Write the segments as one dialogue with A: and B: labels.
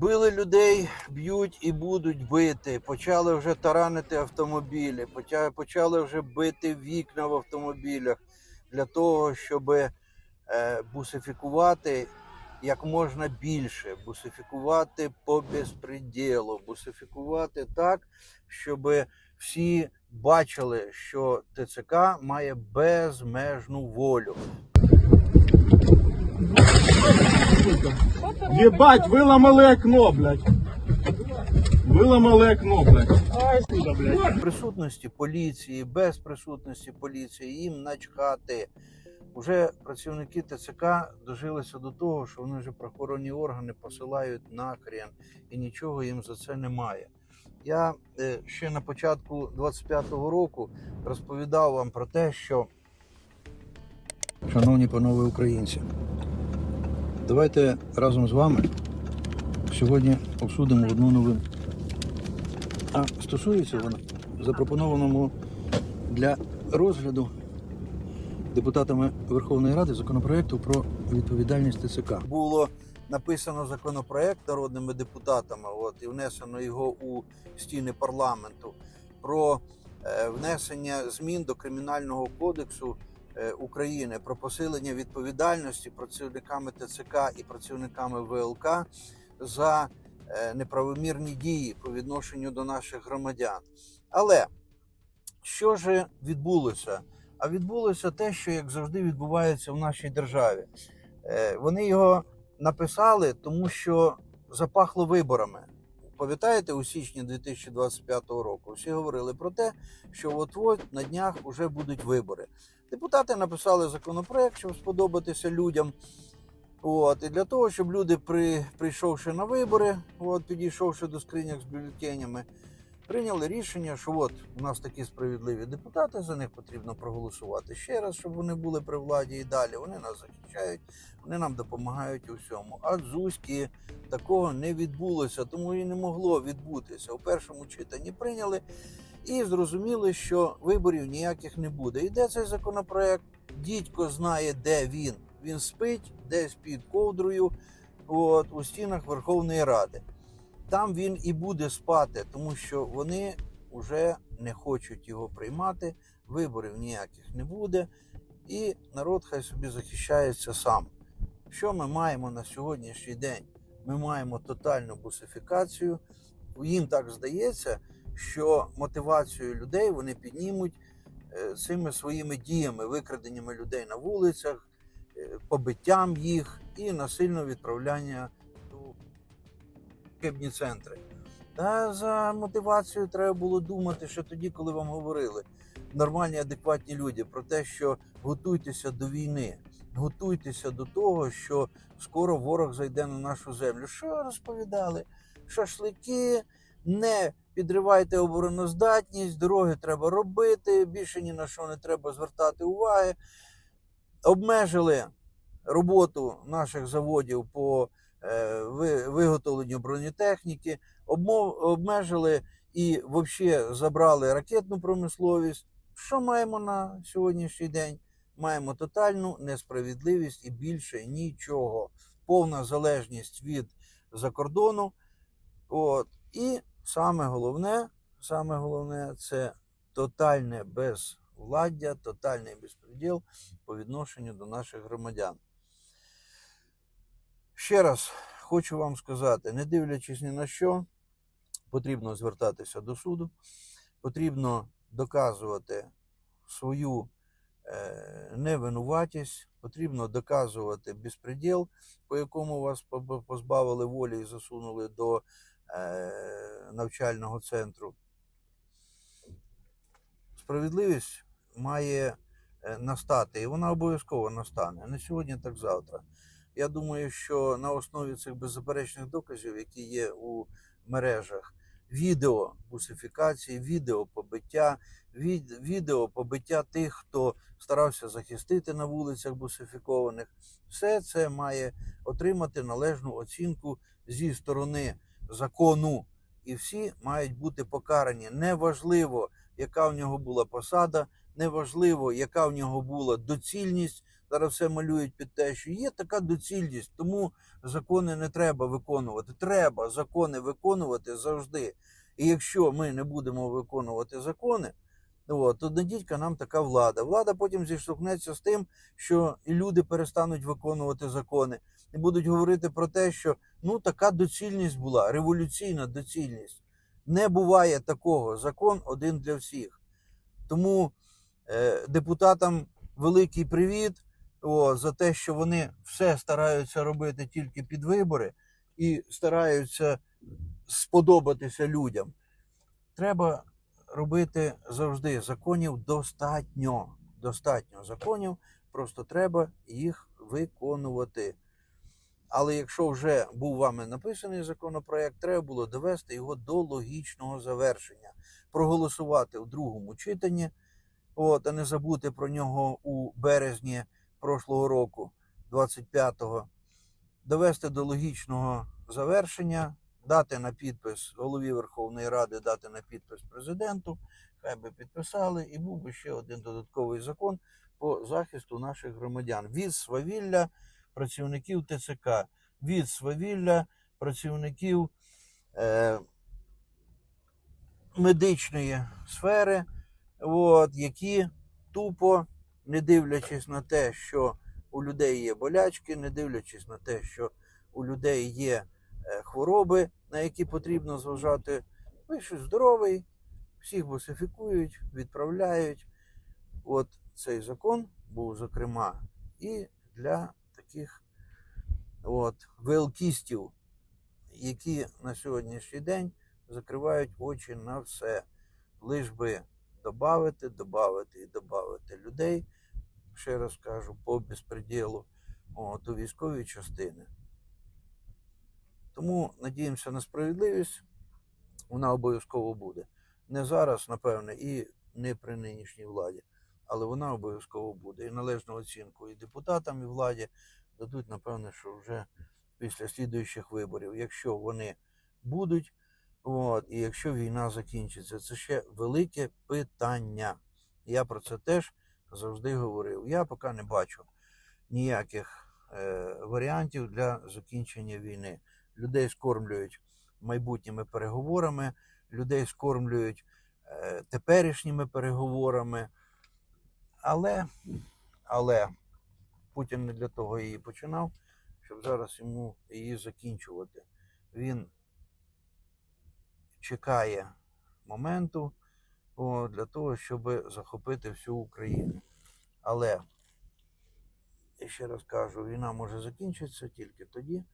A: Били людей, б'ють і будуть бити. Почали вже таранити автомобілі, почали вже бити вікна в автомобілях для того, щоб е, бусифікувати як можна більше, бусифікувати по безпреділу, бусифікувати так, щоб всі бачили, що ТЦК має безмежну волю.
B: Єбать, виламали окно, блядь. Виламали окно, блядь.
A: Присутності поліції, без присутності поліції, їм начхати. Уже працівники ТЦК дожилися до того, що вони вже правоохоронні органи посилають нахрен і нічого їм за це немає. Я е, ще на початку 25-го року розповідав вам про те, що, шановні панове українці, давайте разом з вами сьогодні обсудимо одну новину. А стосується вона запропонованому для розгляду депутатами Верховної Ради законопроекту про відповідальність ТЦК. Було написано законопроект народними депутатами, от і внесено його у стіни парламенту про е, внесення змін до кримінального кодексу України про посилення відповідальності працівниками ТЦК і працівниками ВЛК за е, неправомірні дії по відношенню до наших громадян. Але що ж відбулося? А відбулося те, що як завжди відбувається в нашій державі. Е, Вони його написали, тому що запахло виборами. Пам'ятаєте, у січні 2025 року всі говорили про те, що от-от на днях вже будуть вибори. Депутати написали законопроект, щоб сподобатися людям. От, і для того, щоб люди, при, прийшовши на вибори, от, підійшовши до скриньок з бюлетенями, прийняли рішення, що от у нас такі справедливі депутати, за них потрібно проголосувати ще раз, щоб вони були при владі і далі. Вони нас захищають, вони нам допомагають у всьому. А Зузьки такого не відбулося, тому і не могло відбутися. У першому читанні прийняли і зрозуміли, що виборів ніяких не буде. Іде цей законопроект, дідько знає, де він. Він спить десь під ковдрою, от, у стінах Верховної Ради там він і буде спати, тому що вони вже не хочуть його приймати, виборів ніяких не буде, і народ хай собі захищається сам. Що ми маємо на сьогоднішній день? Ми маємо тотальну бусифікацію. Їм так здається, що мотивацію людей вони піднімуть е, цими своїми діями, викраденнями людей на вулицях, е, побиттям їх і насильне відправляння до лікарні центри. Та за мотивацію треба було думати ще тоді, коли вам говорили нормальні, адекватні люди про те, що готуйтеся до війни, готуйтеся до того, що скоро ворог зайде на нашу землю. Що розповідали? Шашлики, не підривайте обороноздатність, дороги треба робити, більше ні на що не треба звертати уваги. Обмежили роботу наших заводів по е, виготовленню бронетехніки, обмежили і взагалі забрали ракетну промисловість. Що маємо на сьогоднішній день? Маємо тотальну несправедливість і більше нічого. Повна залежність від закордону. От. І саме головне, саме головне це тотальне безвладдя, тотальний безпреділ по відношенню до наших громадян. Ще раз хочу вам сказати: не дивлячись ні на що, потрібно звертатися до суду, потрібно доказувати свою е, невинуватість, потрібно доказувати безпреділ, по якому вас позбавили волі і засунули до навчального центру. Справедливість має е, настати, і вона обов'язково настане. Не сьогодні, так завтра. Я думаю, що на основі цих беззаперечних доказів, які є у мережах, відео бусифікації, відео побиття, від, відео побиття тих, хто старався захистити на вулицях бусифікованих, все це має отримати належну оцінку зі сторони закону. І всі мають бути покарані. Неважливо, яка в нього була посада, неважливо, яка в нього була доцільність Зараз все малюють під те, що є така доцільність, тому закони не треба виконувати. Треба закони виконувати завжди. І якщо ми не будемо виконувати закони, от, то надіть нам така влада. Влада потім зіштовхнеться з тим, що і люди перестануть виконувати закони і будуть говорити про те, що ну така доцільність була, революційна доцільність. Не буває такого. Закон один для всіх. Тому е, депутатам великий привіт о, за те, що вони все стараються робити тільки під вибори і стараються сподобатися людям. Треба робити завжди законів достатньо. Достатньо законів, просто треба їх виконувати. Але якщо вже був вами написаний законопроект, треба було довести його до логічного завершення, проголосувати в другому читанні, от, а не забути про нього у березні прошлого року, 25-го, довести до логічного завершення, дати на підпис голові Верховної Ради, дати на підпис президенту, хай би підписали, і був би ще один додатковий закон по захисту наших громадян. Від свавілля працівників ТЦК, від свавілля працівників е, медичної сфери, от, які тупо, не дивлячись на те, що у людей є болячки, не дивлячись на те, що у людей є хвороби, на які потрібно зважати, пишуть здоровий, всіх босифікують, відправляють. От цей закон був, зокрема, і для таких от, велкістів, які на сьогоднішній день закривають очі на все. Лиш би додати, додати і додати людей, ще раз кажу, по безпреділу от, у військові частини. Тому надіємося на справедливість, вона обов'язково буде. Не зараз, напевне, і не при нинішній владі, але вона обов'язково буде. І належну оцінку і депутатам, і владі дадуть, напевне, що вже після слідуючих виборів, якщо вони будуть, от, і якщо війна закінчиться, це ще велике питання. Я про це теж завжди говорив. Я поки не бачу ніяких е, варіантів для закінчення війни. Людей скормлюють майбутніми переговорами, людей скормлюють е, теперішніми переговорами. Але, але Путін не для того її починав, щоб зараз йому її закінчувати. Він чекає моменту о, для того, щоб захопити всю Україну. Але, я ще раз кажу, війна може закінчитися тільки тоді,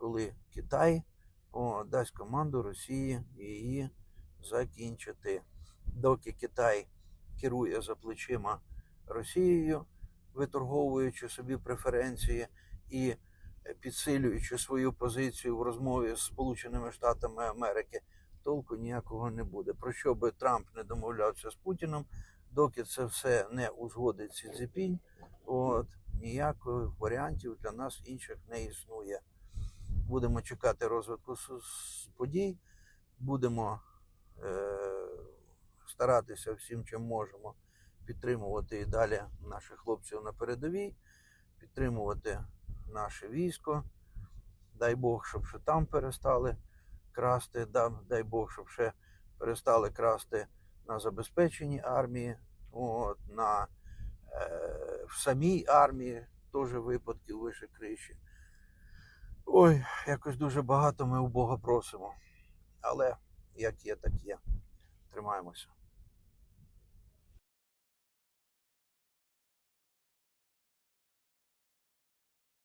A: коли Китай о, дасть команду Росії її закінчити. Доки Китай керує за плечима Росією, виторговуючи собі преференції і е, підсилюючи свою позицію в розмові з Сполученими Штатами Америки, толку ніякого не буде. Про що би Трамп не домовлявся з Путіном, доки це все не узгодить Сі Цзіпінь, от ніяких варіантів для нас інших не існує. Будемо чекати розвитку подій, будемо е- старатися всім, чим можемо підтримувати і далі наших хлопців на передовій, підтримувати наше військо. Дай Бог, щоб ще там перестали красти. Дай Бог, щоб ще перестали красти на забезпеченні армії, от, на, е, в самій армії теж випадків вище криші. Ой, якось дуже багато ми у Бога просимо. Але як є, так є. Тримаємося.